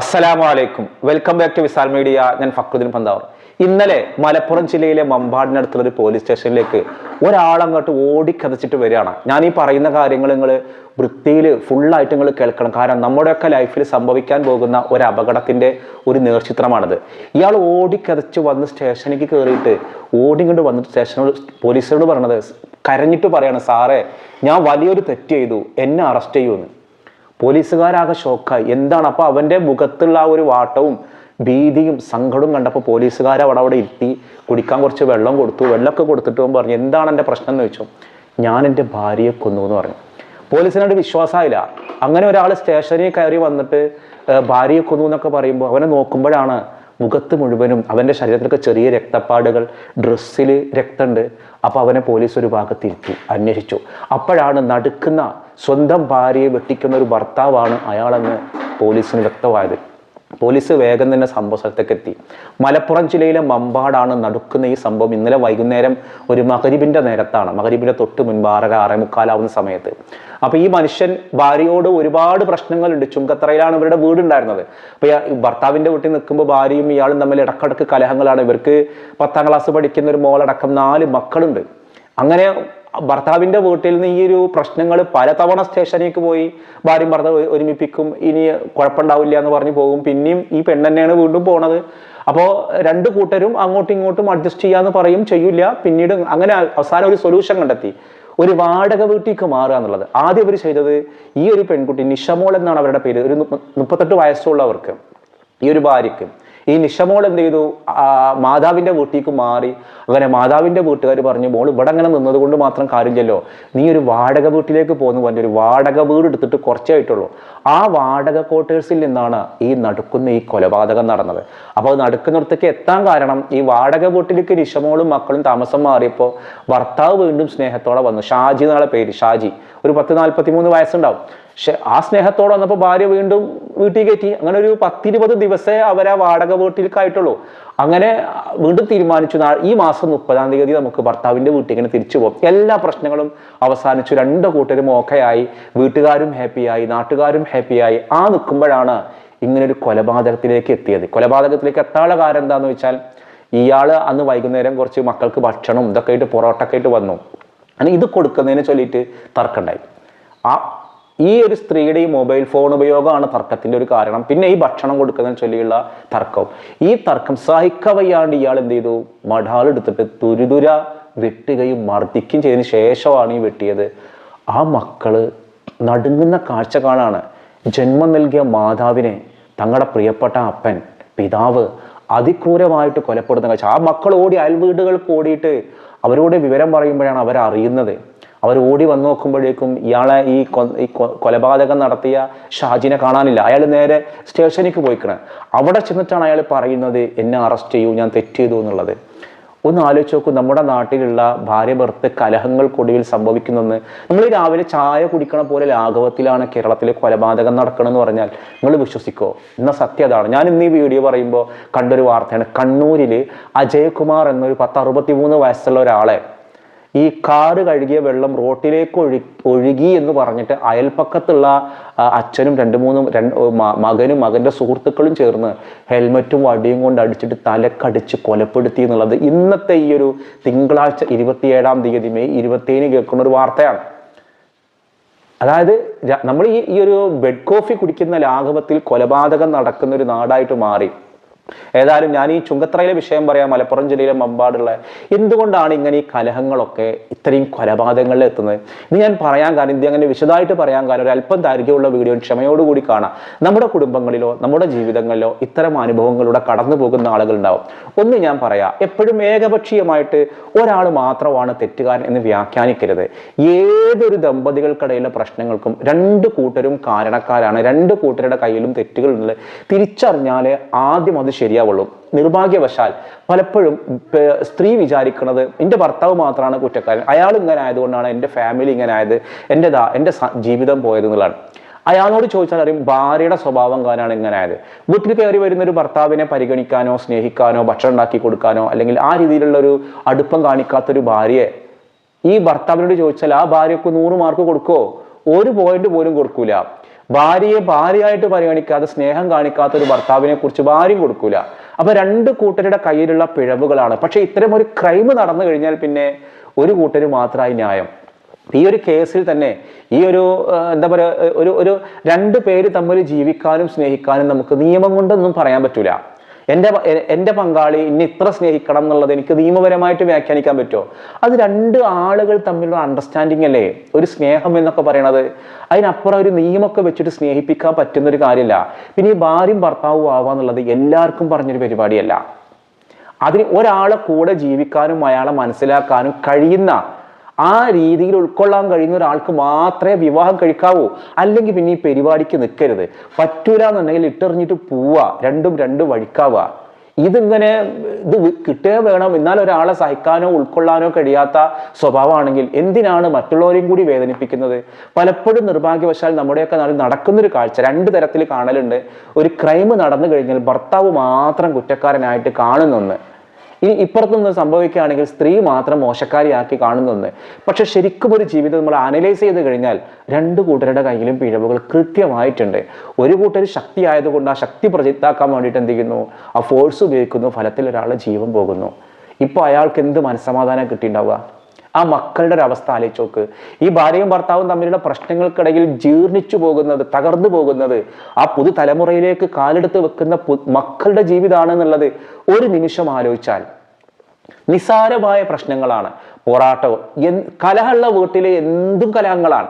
അസ്സലാമു അലൈക്കും welcome back to Visal media ഞാൻ ഫക്രുദ്ദീൻ പന്താവർ. ഇന്നലെ മലപ്പുറം ജില്ലയിലെ മമ്പാടിനടുത്തുള്ള ഒരു പോലീസ് സ്റ്റേഷനിലേക്ക് ഒരാളങ്ങോട്ട് ഓടിക്കതച്ചിട്ട് വരികയാണ്. ഞാൻ ഈ പറയുന്ന കാര്യങ്ങൾ നിങ്ങൾ വൃത്തിയിൽ ഫുള്ളായിട്ട് നിങ്ങൾ കേൾക്കണം. കാരണം നമ്മുടെയൊക്കെ ലൈഫിൽ സംഭവിക്കാൻ പോകുന്ന ഒരു അപകടത്തിന്റെ ഒരു നേർചിത്രമാണിത്. ഇയാൾ ഓടിക്കതച്ച് വന്ന് സ്റ്റേഷനിലേക്ക് കയറിയിട്ട് ഓടിങ്ങോട്ട് വന്നിട്ട് സ്റ്റേഷനോട് പോലീസിനോട് പറയണത് കരഞ്ഞിട്ട് പറയാണ് സാറേ ഞാൻ വലിയൊരു തെറ്റ് ചെയ്തു. എന്നെ അറസ്റ്റ് ചെയ്യുമെന്ന് പോലീസുകാരാകെ ഷോക്കായി. എന്താണ്? അപ്പോൾ അവന്റെ മുഖത്തുള്ള ആ ഒരു വാട്ടവും ഭീതിയും സങ്കടവും കണ്ടപ്പോൾ പോലീസുകാർ അവിടെ അവിടെ ഇരുത്തി കുടിക്കാൻ കുറച്ച് വെള്ളം കൊടുത്തു. വെള്ളമൊക്കെ കൊടുത്തിട്ട് അവൻ പറഞ്ഞു എന്താണ് എന്റെ പ്രശ്നം എന്ന് ചോദിച്ചു. ഞാൻ എന്റെ ഭാര്യയെ കൊന്നു എന്ന് പറഞ്ഞു. പോലീസിനോട് വിശ്വാസമായില്ല. അങ്ങനെ ഒരാൾ സ്റ്റേഷനിൽ കയറി വന്നിട്ട് ഭാര്യയെ കൊന്നു എന്നൊക്കെ പറയുമ്പോൾ അവനെ നോക്കുമ്പോഴാണ് മുഖത്ത് മുഴുവനും അവന്റെ ശരീരത്തിലൊക്കെ ചെറിയ രക്തപ്പാടുകൾ ഡ്രസ്സിൽ രക്തമുണ്ട്. അപ്പോൾ അവനെ പോലീസ് ഒരു ഭാഗത്തിരുത്തി അന്വേഷിച്ചു. അപ്പോഴാണ് നടുക്കുന്ന സ്വന്തം ഭാര്യയെ വെട്ടിക്കുന്ന ഒരു ഭർത്താവാണ് അയാളെന്ന് പോലീസിന് വ്യക്തമായത്. പോലീസ് വേഗം തന്നെ സംഭവ സ്ഥലത്തേക്ക് എത്തി. മലപ്പുറം ജില്ലയിലെ മമ്പാടാണ് നടുക്കുന്ന ഈ സംഭവം ഇന്നലെ വൈകുന്നേരം ഒരു മകരിബിന്റെ നേരത്താണ്. മകരിബിന്റെ തൊട്ട് മുൻപ് ആറേ മുക്കാലാവുന്ന സമയത്ത്. അപ്പോൾ ഈ മനുഷ്യൻ ഭാര്യയോട് ഒരുപാട് പ്രശ്നങ്ങളുണ്ട്. ചുങ്കത്തറയിലാണ് ഇവരുടെ വീടുണ്ടായിരുന്നത്. അപ്പോൾ ഈ ഭർത്താവിന്റെ വീട്ടിൽ നിൽക്കുമ്പോൾ ഭാര്യയും ഇയാളും തമ്മിൽ ഇടക്കിടക്ക് കലഹങ്ങളാണ്. ഇവർക്ക് പത്താം ക്ലാസ് പഠിക്കുന്ന ഒരു മോളടക്കം നാല് മക്കളുണ്ട്. അങ്ങനെ ഭർത്താവിന്റെ വീട്ടിൽ നിന്ന് ഈ ഒരു പ്രശ്നങ്ങൾ പലതവണ സ്റ്റേഷനിലേക്ക് പോയി ഭാര്യയും ഭർത്താവ് ഒരു- ഒരുമിപ്പിക്കും ഇനി കുഴപ്പമുണ്ടാവില്ല എന്ന് പറഞ്ഞ് പോകും. പിന്നെയും ഈ പെണ്ണെന്നെയാണ് വീണ്ടും പോണത്. അപ്പോൾ രണ്ട് കൂട്ടരും അങ്ങോട്ടും ഇങ്ങോട്ടും അഡ്ജസ്റ്റ് ചെയ്യാന്ന് പറയും ചെയ്യില്ല. പിന്നീട് അങ്ങനെ അവസാനം ഒരു സൊല്യൂഷൻ കണ്ടെത്തി. ഒരു വാടക വീട്ടിലേക്ക് മാറുക എന്നുള്ളത്. ആദ്യം അവർ ചെയ്തത് ഈ ഒരു പെൺകുട്ടി നിഷമോൾ എന്നാണ് അവരുടെ പേര്. ഒരു മുപ്പ- മുപ്പത്തെട്ട് വയസ്സുള്ളവർക്ക് ഈ ഒരു ഭാര്യയ്ക്ക്. ഈ നിഷമോൾ എന്ത് ചെയ്തു? മാതാവിന്റെ വീട്ടിലേക്ക് മാറി. അങ്ങനെ മാതാവിന്റെ വീട്ടുകാർ പറഞ്ഞു മോൾ ഇവിടെ അങ്ങനെ നിന്നത് കൊണ്ട് മാത്രം കാര്യമില്ലല്ലോ. നീ ഒരു വാടക വീട്ടിലേക്ക് പോകുന്നു പറഞ്ഞു ഒരു വാടക വീട് എടുത്തിട്ട് കുറച്ചായിട്ടുള്ളൂ ആ വാടക ക്വാർട്ടേഴ്സിൽ നിന്നാണ് ഈ നടക്കുന്ന ഈ കൊലപാതകം നടന്നത്. അപ്പോൾ അത് നടുക്കുന്നിടത്തേക്ക് എത്താൻ കാരണം ഈ വാടക വീട്ടിലേക്ക് നിഷമോളും മക്കളും താമസം മാറിയപ്പോൾ ഭർത്താവ് വീണ്ടും സ്നേഹത്തോടെ വന്നു. ഷാജി എന്നുള്ള പേര് ഷാജി. ഒരു പത്ത് നാൽപ്പത്തി മൂന്ന് വയസ്സുണ്ടാവും. പക്ഷെ ആ സ്നേഹത്തോടെ വന്നപ്പോൾ ഭാര്യ വീണ്ടും വീട്ടിൽ കയറ്റി. അങ്ങനെ ഒരു പത്തിരുപത് ദിവസമേ ആ വാടക വീട്ടിലേക്കായിട്ടുള്ളൂ. അങ്ങനെ വീണ്ടും തീരുമാനിച്ചു. ഈ മാസം മുപ്പതാം തീയതി നമുക്ക് ഭർത്താവിന്റെ ഇങ്ങനെ തിരിച്ചു പോകും എല്ലാ പ്രശ്നങ്ങളും അവസാനിച്ചു. രണ്ട് കൂട്ടരും ഓക്കെയായി. വീട്ടുകാരും ഹാപ്പിയായി. നാട്ടുകാരും ഹാപ്പിയായി. ആ നിൽക്കുമ്പോഴാണ് ഇങ്ങനൊരു കൊലപാതകത്തിലേക്ക് എത്തിയത്. കൊലപാതകത്തിലേക്ക് എത്താനുള്ള കാരണം എന്താണെന്ന് വെച്ചാൽ ഇയാൾ അന്ന് വൈകുന്നേരം കുറച്ച് മക്കൾക്ക് ഭക്ഷണം ഇതൊക്കെ ആയിട്ട് പൊറോട്ട ഒക്കെ ആയിട്ട് വന്നു. അങ്ങനെ ഇത് കൊടുക്കുന്നതിനെ ചൊല്ലിയിട്ട് തർക്കമുണ്ടായി. ആ ഈ ഒരു സ്ത്രീയുടെ ഈ മൊബൈൽ ഫോൺ ഉപയോഗമാണ് തർക്കത്തിന്റെ ഒരു കാരണം. പിന്നെ ഈ ഭക്ഷണം കൊടുക്കുന്നതിനെ ചൊല്ലിയുള്ള തർക്കവും. ഈ തർക്കം സഹിക്കവയ്യാണ്ട് ഇയാൾ എന്ത് ചെയ്തു? മടാൾ എടുത്തിട്ട് തുരുതുര വെട്ടുകയും മർദ്ദിക്കുകയും ചെയ്തതിന് ശേഷമാണ് ഈ വെട്ടിയത്. ആ മക്കൾ നടുങ്ങുന്ന കാഴ്ച കാണാണ്. ജന്മം നൽകിയ മാതാവിനെ തങ്ങളുടെ പ്രിയപ്പെട്ട അപ്പൻ പിതാവ് അതിക്രൂരമായിട്ട് കൊലപ്പെടുന്ന കാഴ്ച. ആ മക്കൾ ഓടി അയൽവീടുകൾക്ക് ഓടിയിട്ട് അവരോട് വിവരം പറയുമ്പോഴാണ് അവർ അറിയുന്നത് അവർ ഓടി വന്നു നോക്കുമ്പോഴേക്കും ഇയാളെ ഈ കൊലപാതകം നടത്തിയ ഷാജിനെ കാണാനില്ല. അയാൾ നേരെ സ്റ്റേഷനിലേക്ക് പോയിക്കണേ. അവിടെ ചെന്നിട്ടാണ് അയാൾ പറയുന്നത് എന്നെ അറസ്റ്റ് ചെയ്യൂ ഞാൻ തെറ്റ് ചെയ്തു എന്നുള്ളത്. ഒന്ന് ആലോചിച്ച് നോക്കൂ നമ്മുടെ നാട്ടിലുള്ള ഭാര്യ ഭർത്ത് കലഹങ്ങൾക്കൊടുവിൽ സംഭവിക്കുന്നെന്ന്. നമ്മൾ രാവിലെ ചായ കുടിക്കണ പോലെ ലാഘവത്തിലാണ് കേരളത്തിലെ കൊലപാതകം നടക്കണമെന്ന് പറഞ്ഞാൽ. നിങ്ങൾ വിശ്വസിക്കോ? എന്ന സത്യം അതാണ്. ഞാൻ ഇന്ന് ഈ വീഡിയോ പറയുമ്പോൾ കണ്ടൊരു വാർത്തയാണ്. കണ്ണൂരിൽ അജയകുമാർ എന്നൊരു പത്ത് അറുപത്തി മൂന്ന് വയസ്സുള്ള ഒരാളെ ഈ കാറ് കഴുകിയ വെള്ളം റോട്ടിലേക്ക് ഒഴു ഒഴുകി എന്ന് പറഞ്ഞിട്ട് അയൽപ്പക്കത്തുള്ള അച്ഛനും രണ്ട് മൂന്നും രണ്ട് മകനും മകന്റെ സുഹൃത്തുക്കളും ചേർന്ന് ഹെൽമറ്റും വടിയും കൊണ്ട് അടിച്ചിട്ട് തലക്കടിച്ച് കൊലപ്പെടുത്തി എന്നുള്ളത് ഇന്നത്തെ ഈ ഒരു തിങ്കളാഴ്ച ഇരുപത്തിയേഴാം തീയതി മെയ് ഇരുപത്തിയേഴിന് കേൾക്കുന്ന ഒരു വാർത്തയാണ്. അതായത് നമ്മൾ ഈ ഈ ഒരു ബെഡ് കോഫി കുടിക്കുന്ന ലാഘവത്തിൽ കൊലപാതകം നടക്കുന്ന ഒരു നാടായിട്ട് മാറി. ഏതായാലും ഞാൻ ഈ ചുങ്കത്രയിലെ വിഷയം പറയാം മലപ്പുറം ജില്ലയിലെ മമ്പാടുള്ള. എന്തുകൊണ്ടാണ് ഇങ്ങനെ ഈ കലഹങ്ങളൊക്കെ ഇത്രയും കൊലപാതകങ്ങളിൽ എത്തുന്നത്? ഇത് ഞാൻ പറയാൻ കാരണം ഇത് അങ്ങനെ വിശദമായിട്ട് പറയാൻ കാരണം ഒരു അല്പം ദൈർഘ്യമുള്ള വീഡിയോ ക്ഷമയോടുകൂടി കാണാം. നമ്മുടെ കുടുംബങ്ങളിലോ നമ്മുടെ ജീവിതങ്ങളിലോ ഇത്തരം അനുഭവങ്ങളിലൂടെ കടന്നു പോകുന്ന ആളുകൾ ഉണ്ടാവും ഒന്ന് ഞാൻ പറയാം എപ്പോഴും ഏകപക്ഷീയമായിട്ട് ഒരാൾ മാത്രമാണ് തെറ്റുകാരൻ എന്ന് വ്യാഖ്യാനിക്കരുത്. ഏതൊരു ദമ്പതികൾക്കിടയിലെ പ്രശ്നങ്ങൾക്കും രണ്ട് കൂട്ടരും കാരണക്കാരാണ്. രണ്ട് കൂട്ടരുടെ കയ്യിലും തെറ്റുകളുണ്ട് തിരിച്ചറിഞ്ഞാൽ ആദ്യം അത് ശരിയാവുള്ളൂ. നിർഭാഗ്യവശാൽ പലപ്പോഴും സ്ത്രീ വിചാരിക്കുന്നത് എന്റെ ഭർത്താവ് മാത്രമാണ് കുറ്റക്കാരൻ. അയാൾ ഇങ്ങനെ ആയതുകൊണ്ടാണ് എന്റെ ഫാമിലി ഇങ്ങനെ ആയത് എന്റെ എന്റെ ജീവിതം പോയത് എന്നുള്ളതാണ്. അയാളോട് ചോദിച്ചാൽ അറിയും ഭാര്യയുടെ സ്വഭാവം കാരണമാണ് ഇങ്ങനെ ആയത്. വീട്ടിൽ കയറി വരുന്ന ഒരു ഭർത്താവിനെ പരിഗണിക്കാനോ സ്നേഹിക്കാനോ ഭക്ഷണം ഉണ്ടാക്കി കൊടുക്കാനോ അല്ലെങ്കിൽ ആ രീതിയിലുള്ള ഒരു അടുപ്പം കാണിക്കാത്തൊരു ഭാര്യയെ ഈ ഭർത്താവിനോട് ചോദിച്ചാൽ ആ ഭാര്യക്ക് നൂറ് മാർക്ക് കൊടുക്കുമോ ഒരു പോയിന്റ് പോലും കൊടുക്കൂല. ഭാര്യയെ ഭാര്യയായിട്ട് പരിഗണിക്കാതെ സ്നേഹം കാണിക്കാത്ത ഒരു ഭർത്താവിനെ കുറിച്ച് ഭാര്യയും കൊടുക്കൂല. അപ്പൊ രണ്ട് കൂട്ടരുടെ കയ്യിലുള്ള പിഴവുകളാണ്. പക്ഷെ ഇത്തരം ഒരു ക്രൈം നടന്നു കഴിഞ്ഞാൽ പിന്നെ ഒരു കൂട്ടര് മാത്രമായി ന്യായം. ഈ ഒരു കേസിൽ തന്നെ ഈ ഒരു എന്താ പറയുക ഒരു ഒരു രണ്ട് പേര് തമ്മിൽ ജീവിക്കാനും സ്നേഹിക്കാനും നമുക്ക് നിയമം കൊണ്ടൊന്നും പറയാൻ പറ്റൂല. എന്റെ എന്റെ പങ്കാളി ഇന്നെ ഇത്ര സ്നേഹിക്കണം എന്നുള്ളത് എനിക്ക് നിയമപരമായിട്ട് വ്യാഖ്യാനിക്കാൻ പറ്റുമോ? അത് രണ്ട് ആളുകൾ തമ്മിലുള്ള അണ്ടർസ്റ്റാൻഡിങ് അല്ലേ? ഒരു സ്നേഹം എന്നൊക്കെ പറയണത്. അതിനപ്പുറം ഒരു നിയമമൊക്കെ വെച്ചിട്ട് സ്നേഹിപ്പിക്കാൻ പറ്റുന്ന ഒരു കാര്യമില്ല പിന്നെ ഈ ഭാര്യയും ഭർത്താവും ആവുക എന്നുള്ളത് എല്ലാവർക്കും പറഞ്ഞൊരു പരിപാടിയല്ല. അതിന് ഒരാളെ കൂടെ ജീവിക്കാനും അയാളെ മനസ്സിലാക്കാനും കഴിയുന്ന ആ രീതിയിൽ ഉൾക്കൊള്ളാൻ കഴിയുന്ന ഒരാൾക്ക് മാത്രമേ വിവാഹം കഴിക്കാവൂ. അല്ലെങ്കിൽ പിന്നെ ഈ പരിപാടിക്ക് നിൽക്കരുത് പറ്റൂല എന്നുണ്ടെങ്കിൽ ഇട്ടെറിഞ്ഞിട്ട് പോവുക രണ്ടും രണ്ട് വഴിക്കാവുക ഇതിങ്ങനെ ഇത് കിട്ടുകയോ വേണം. എന്നാൽ ഒരാളെ സഹിക്കാനോ ഉൾക്കൊള്ളാനോ കഴിയാത്ത സ്വഭാവമാണെങ്കിൽ എന്തിനാണ് മറ്റുള്ളവരെയും കൂടി വേദനിപ്പിക്കുന്നത്? പലപ്പോഴും നിർഭാഗ്യവശാൽ നമ്മുടെയൊക്കെ നാട്ടിൽ നടക്കുന്നൊരു കാഴ്ച. രണ്ട് തരത്തിൽ കാണലുണ്ട്. ഒരു ക്രൈം നടന്നു കഴിഞ്ഞാൽ ഭർത്താവ് മാത്രം കുറ്റക്കാരനായിട്ട് കാണുന്നൊന്ന്. ഇനി ഇപ്പുറത്തുനിന്ന് സംഭവിക്കുകയാണെങ്കിൽ സ്ത്രീ മാത്രം മോശക്കാരിയാക്കി കാണുന്നുണ്ട്. പക്ഷെ ശരിക്കും ഒരു ജീവിതം നമ്മൾ അനലൈസ് ചെയ്ത് കഴിഞ്ഞാൽ രണ്ട് കൂട്ടരുടെ കയ്യിലും പിഴവുകൾ കൃത്യമായിട്ടുണ്ട്. ഒരു കൂട്ടർ ശക്തി ആയതുകൊണ്ട് ആ ശക്തി പ്രചിത്താക്കാൻ വേണ്ടിയിട്ട് എന്ത് ചെയ്യുന്നു? ആ ഫോഴ്സ് ഉപയോഗിക്കുന്നു ഫലത്തിൽ ഒരാൾ ജീവൻ പോകുന്നു. ഇപ്പോൾ അയാൾക്ക് എന്ത് മനസ്സമാധാനം കിട്ടിയിട്ടുണ്ടാവുക? ആ മക്കളുടെ ഒരു അവസ്ഥ ആലോചിച്ച് നോക്ക്. ഈ ഭാര്യയും ഭർത്താവും തമ്മിലുള്ള പ്രശ്നങ്ങൾക്കിടയിൽ ജീർണിച്ചു പോകുന്നത് തകർന്നു പോകുന്നത് ആ പുതുതലമുറയിലേക്ക് കാലെടുത്ത് വെക്കുന്ന മക്കളുടെ ജീവിതമാണ് എന്നുള്ളത് ഒരു നിമിഷം ആലോചിച്ചാൽ നിസാരമായ പ്രശ്നങ്ങളാണ്. പോരാട്ടവും. എൻ കലഹമുള്ള വീട്ടിലെ എന്തും കലഹങ്ങളാണ്.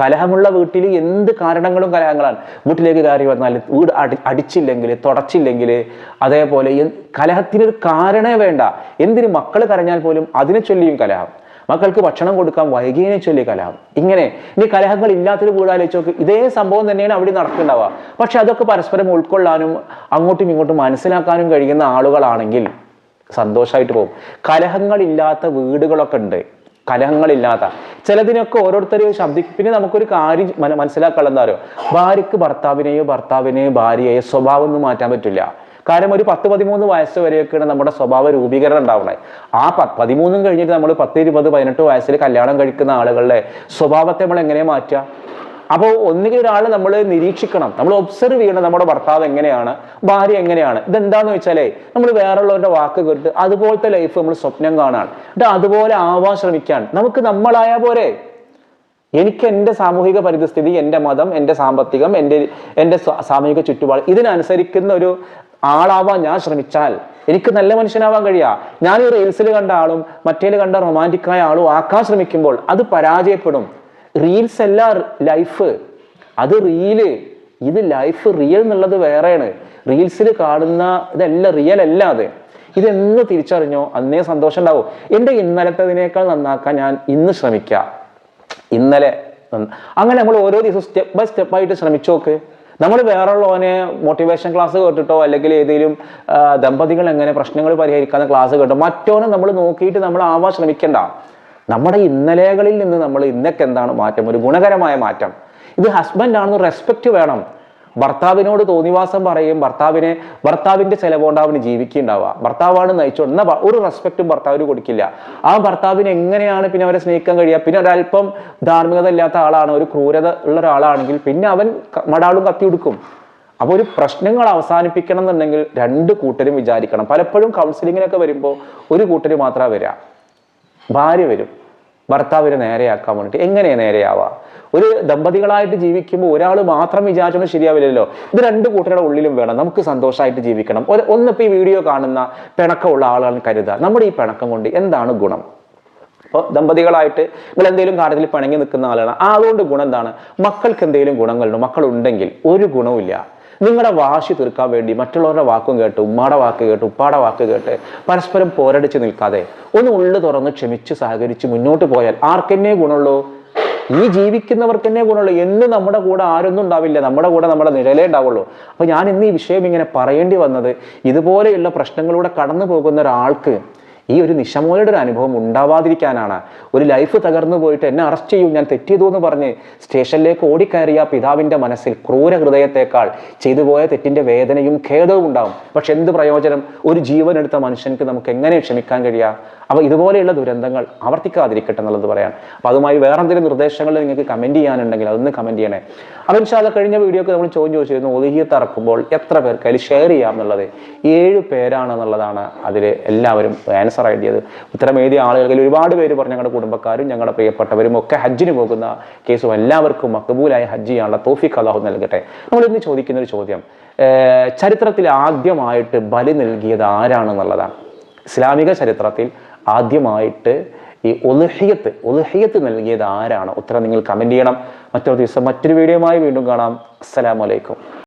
കലഹമുള്ള വീട്ടിൽ എന്ത് കാരണങ്ങളും കലഹങ്ങളാണ്. വീട്ടിലേക്ക് കയറി വന്നാൽ വീട് അടി അടിച്ചില്ലെങ്കിൽ തുടച്ചില്ലെങ്കിൽ അതേപോലെ കലഹത്തിനൊരു കാരണേ വേണ്ട. എന്തിന് മക്കൾ കരഞ്ഞാൽ പോലും അതിനെ ചൊല്ലിയും കലഹം. മക്കൾക്ക് ഭക്ഷണം കൊടുക്കാൻ വൈകിയതിനെ ചൊല്ലി കലഹം. ഇങ്ങനെ. ഇനി കലഹങ്ങൾ ഇല്ലാത്തൊരു വീടാലോചിച്ച് നോക്ക്. ഇതേ സംഭവം തന്നെയാണ് അവിടെ നടക്കുന്നുണ്ടാവുക. പക്ഷെ അതൊക്കെ പരസ്പരം ഉൾക്കൊള്ളാനും അങ്ങോട്ടും ഇങ്ങോട്ടും മനസ്സിലാക്കാനും കഴിയുന്ന ആളുകളാണെങ്കിൽ സന്തോഷമായിട്ട് പോകും. കലഹങ്ങളില്ലാത്ത വീടുകളൊക്കെ ഉണ്ട്. കലഹങ്ങളില്ലാത്ത. ചിലതിനൊക്കെ ഓരോരുത്തർ ശബ്ദി പിന്നെ നമുക്കൊരു കാര്യം മന- മനസ്സിലാക്കാനുള്ള എന്താ പറയുക ഭാര്യയ്ക്ക് ഭർത്താവിനെയോ ഭർത്താവിനെയോ ഭാര്യയെയോ സ്വഭാവം ഒന്നും മാറ്റാൻ പറ്റില്ല. കാരണം ഒരു പത്ത് പതിമൂന്ന് വയസ്സ് വരെയൊക്കെയാണ് നമ്മുടെ സ്വഭാവ രൂപീകരണം ഉണ്ടാവുന്നത്. ആ പ പതിമൂന്നും കഴിഞ്ഞിട്ട് നമ്മൾ പത്ത് ഇരുപത് പതിനെട്ട് വയസ്സിൽ കല്യാണം കഴിക്കുന്ന ആളുകളുടെ സ്വഭാവത്തെ നമ്മൾ എങ്ങനെ മാറ്റുക? അപ്പോൾ ഒന്നുകിൽ ഒരാൾ നമ്മൾ നിരീക്ഷിക്കണം. നമ്മൾ ഒബ്സർവ് ചെയ്യണം നമ്മുടെ ഭർത്താവ് എങ്ങനെയാണ് ഭാര്യ എങ്ങനെയാണ്. ഇതെന്താന്ന് വെച്ചാലേ നമ്മൾ വേറെയുള്ളവരുടെ വാക്ക് കേട്ട് അതുപോലത്തെ ലൈഫ് നമ്മൾ സ്വപ്നം കാണാൻ എന്നിട്ട് അതുപോലെ ആവാൻ ശ്രമിക്കാൻ. നമുക്ക് നമ്മളായ പോരെ. എനിക്ക് എന്റെ സാമൂഹിക പരിതസ്ഥിതി എന്റെ മതം എന്റെ സാമ്പത്തികം എന്റെ എന്റെ സാമൂഹിക ചുറ്റുപാട് ഇതിനനുസരിക്കുന്ന ഒരു ആളാവാൻ ഞാൻ ശ്രമിച്ചാൽ എനിക്ക് നല്ല മനുഷ്യനാവാൻ കഴിയാ. ഞാൻ ഈ റീൽസിൽ കണ്ട ആളും മറ്റേൽ കണ്ട റൊമാന്റിക്കായ ആളും ആക്കാൻ ശ്രമിക്കുമ്പോൾ അത് പരാജയപ്പെടും. റീൽസ് അല്ല ലൈഫ് അത് റീൽ ഇത് ലൈഫ് റിയൽ എന്നുള്ളത് വേറെയാണ്. റീൽസിൽ കാണുന്ന ഇതല്ല റിയൽ അല്ല അത്. ഇതെന്ന് തിരിച്ചറിഞ്ഞോ അന്നേ സന്തോഷം ഉണ്ടാവും എന്റെ ഇന്നലത്തതിനേക്കാൾ നന്നാക്കാൻ ഞാൻ ഇന്ന് ശ്രമിക്കാം. ഇന്നലെ അങ്ങനെ നമ്മൾ ഓരോ ദിവസവും സ്റ്റെപ്പ് ബൈ സ്റ്റെപ്പ് ആയിട്ട് ശ്രമിച്ചു നോക്ക്. നമ്മൾ വേറെയുള്ളവനെ മോട്ടിവേഷൻ ക്ലാസ് കേട്ടിട്ടോ അല്ലെങ്കിൽ ഏതെങ്കിലും ദമ്പതികൾ എങ്ങനെ പ്രശ്നങ്ങൾ പരിഹരിക്കാൻ ക്ലാസ് കേട്ടോ മറ്റോനെ നമ്മൾ നോക്കിയിട്ട് നമ്മൾ ആവാൻ ശ്രമിക്കണ്ട. നമ്മുടെ ഇന്നലകളിൽ നിന്ന് നമ്മൾ ഇന്നൊക്കെ എന്താണ് മാറ്റം? ഒരു ഗുണകരമായ മാറ്റം. ഇത് ഹസ്ബൻഡ് ആണെന്ന് റെസ്പെക്റ്റ് വേണം. ഭർത്താവിനോട് തോന്നിവാസം പറയും. ഭർത്താവിനെ ഭർത്താവിന്റെ ചെലവുകൊണ്ട് അവന് ജീവിക്കുന്നുണ്ടാവുക ഭർത്താവാണ് നയിച്ചോണ്ട് എന്നാ ഒരു റെസ്പെക്റ്റും ഭർത്താവിന് കൊടുക്കില്ല. ആ ഭർത്താവിന് എങ്ങനെയാണ് പിന്നെ അവരെ സ്നേഹിക്കാൻ കഴിയുക? പിന്നെ ഒരല്പം ധാർമ്മികത ഇല്ലാത്ത ആളാണ് ഒരു ക്രൂരത ഉള്ള ഒരാളാണെങ്കിൽ പിന്നെ അവൻ മടാളും കത്തി കൊടുക്കും അപ്പോൾ ഒരു പ്രശ്നങ്ങൾ അവസാനിപ്പിക്കണം എന്നുണ്ടെങ്കിൽ രണ്ട് കൂട്ടരും വിചാരിക്കണം. പലപ്പോഴും കൗൺസിലിങ്ങിനൊക്കെ വരുമ്പോൾ ഒരു കൂട്ടർ മാത്രമേ വരിക ഭാര്യ വരും. ഭർത്താവിനെ നേരെയാക്കാൻ വേണ്ടിയിട്ട് എങ്ങനെ നേരെയാവുക ഒരു ദമ്പതികളായിട്ട് ജീവിക്കുമ്പോൾ ഒരാൾ മാത്രം വിചാരിച്ചൊന്നും ശരിയാവില്ലല്ലോ. ഇത് രണ്ട് കൂട്ടരുടെ ഉള്ളിലും വേണം. നമുക്ക് സന്തോഷമായിട്ട് ജീവിക്കണം. ഒന്നിപ്പോൾ ഈ വീഡിയോ കാണുന്ന പിണക്കമുള്ള ആളുകൾ കരുതുക. നമ്മുടെ ഈ പിണക്കം കൊണ്ട് എന്താണ് ഗുണം? അപ്പോൾ ദമ്പതികളായിട്ട് നിങ്ങൾ എന്തെങ്കിലും കാര്യത്തിൽ പിണങ്ങി നിൽക്കുന്ന ആളാണ്. ആ അതുകൊണ്ട് ഗുണം എന്താണ്? മക്കൾക്ക് എന്തെങ്കിലും ഗുണങ്ങളുണ്ട്. മക്കളുണ്ടെങ്കിൽ ഒരു ഗുണവുമില്ല. നിങ്ങളുടെ വാശി തീർക്കാൻ വേണ്ടി മറ്റുള്ളവരുടെ വാക്കും കേട്ട് ഉമ്മാടെ വാക്ക് കേട്ട് ഉപ്പാടെ വാക്ക് കേട്ട് പരസ്പരം പോരടിച്ച് നിൽക്കാതെ ഒന്ന് ഉള്ളു തുറന്ന് ക്ഷമിച്ച് സഹകരിച്ച് മുന്നോട്ട് പോയാൽ ആർക്കെന്നെ ഗുണമുള്ളൂ? ഈ ജീവിക്കുന്നവർക്ക് തന്നെ ഗുണമുള്ളൂ. എന്ന് നമ്മുടെ കൂടെ ആരൊന്നും ഉണ്ടാവില്ല. നമ്മുടെ കൂടെ നമ്മുടെ നിഴലേ ഉണ്ടാവുള്ളൂ. അപ്പൊ ഞാൻ ഇന്ന് ഈ വിഷയം ഇങ്ങനെ പറയേണ്ടി വന്നത് ഇതുപോലെയുള്ള പ്രശ്നങ്ങളിലൂടെ കടന്നു പോകുന്ന ഒരാൾക്ക് ഈ ഒരു നിശമോലയുടെ ഒരു അനുഭവം ഉണ്ടാവാതിരിക്കാനാണ്. ഒരു ലൈഫ് തകർന്നു പോയിട്ട് എന്നെ അറസ്റ്റ് ചെയ്യും ഞാൻ തെറ്റിയതു എന്ന് പറഞ്ഞ് സ്റ്റേഷനിലേക്ക് ഓടിക്കയറിയ പിതാവിന്റെ മനസ്സിൽ ക്രൂര ഹൃദയത്തെക്കാൾ ചെയ്തു പോയ തെറ്റിന്റെ വേദനയും ഖേദവും ഉണ്ടാവും. പക്ഷെ എന്ത് പ്രയോജനം? ഒരു ജീവൻ എടുത്ത മനുഷ്യർക്ക് നമുക്ക് എങ്ങനെ ക്ഷമിക്കാൻ കഴിയുക അപ്പോൾ ഇതുപോലെയുള്ള ദുരന്തങ്ങൾ ആവർത്തിക്കാതിരിക്കട്ടെ എന്നുള്ളത് പറയാൻ. അപ്പോൾ അതുമായി വേറെ എന്തെങ്കിലും നിർദ്ദേശങ്ങൾ നിങ്ങൾക്ക് കമന്റ് ചെയ്യാനുണ്ടെങ്കിൽ അതൊന്ന് കമന്റ് ചെയ്യണേ. അപ്പോൾ അത് കഴിഞ്ഞ വീഡിയോക്ക് നമ്മൾ ചോദ്യം ചോദിച്ചിരുന്നു ഒതുഹിയത്ത് ഇറക്കുമ്പോൾ എത്ര പേർക്ക് അതിൽ ഷെയർ ചെയ്യാം എന്നുള്ളത്? ഏഴ് പേരാണെന്നുള്ളതാണ് അതിൽ എല്ലാവരും ആൻസർ എഴുതിയത് ഉത്തരം എഴുതിയ ആളുകളിൽ ഒരുപാട് പേര് പറഞ്ഞു ഞങ്ങളുടെ കുടുംബക്കാരും ഞങ്ങളുടെ പ്രിയപ്പെട്ടവരും ഒക്കെ ഹജ്ജിന് പോകുന്ന കേസും എല്ലാവർക്കും മക്കബൂലായ ഹജ്ജ് ചെയ്യാനുള്ള തോഫിക്ക് അള്ളാഹു നൽകട്ടെ. നമ്മൾ ഇന്ന് ചോദിക്കുന്ന ഒരു ചോദ്യം ചരിത്രത്തിൽ ആദ്യമായിട്ട് ബലി നൽകിയത് ആരാണെന്നുള്ളതാണ്. ഇസ്ലാമിക ചരിത്രത്തിൽ ആദ്യമായിട്ട് ഈ ഒലഹിയത്ത് ഒലഹിയത്ത് നൽകിയത് ആരാണ്? ഉത്തരം നിങ്ങൾ കമന്റ് ചെയ്യണം. മറ്റൊരു ദിവസം മറ്റൊരു വീഡിയോയുമായി വീണ്ടും കാണാം. അസ്സലാമലൈക്കും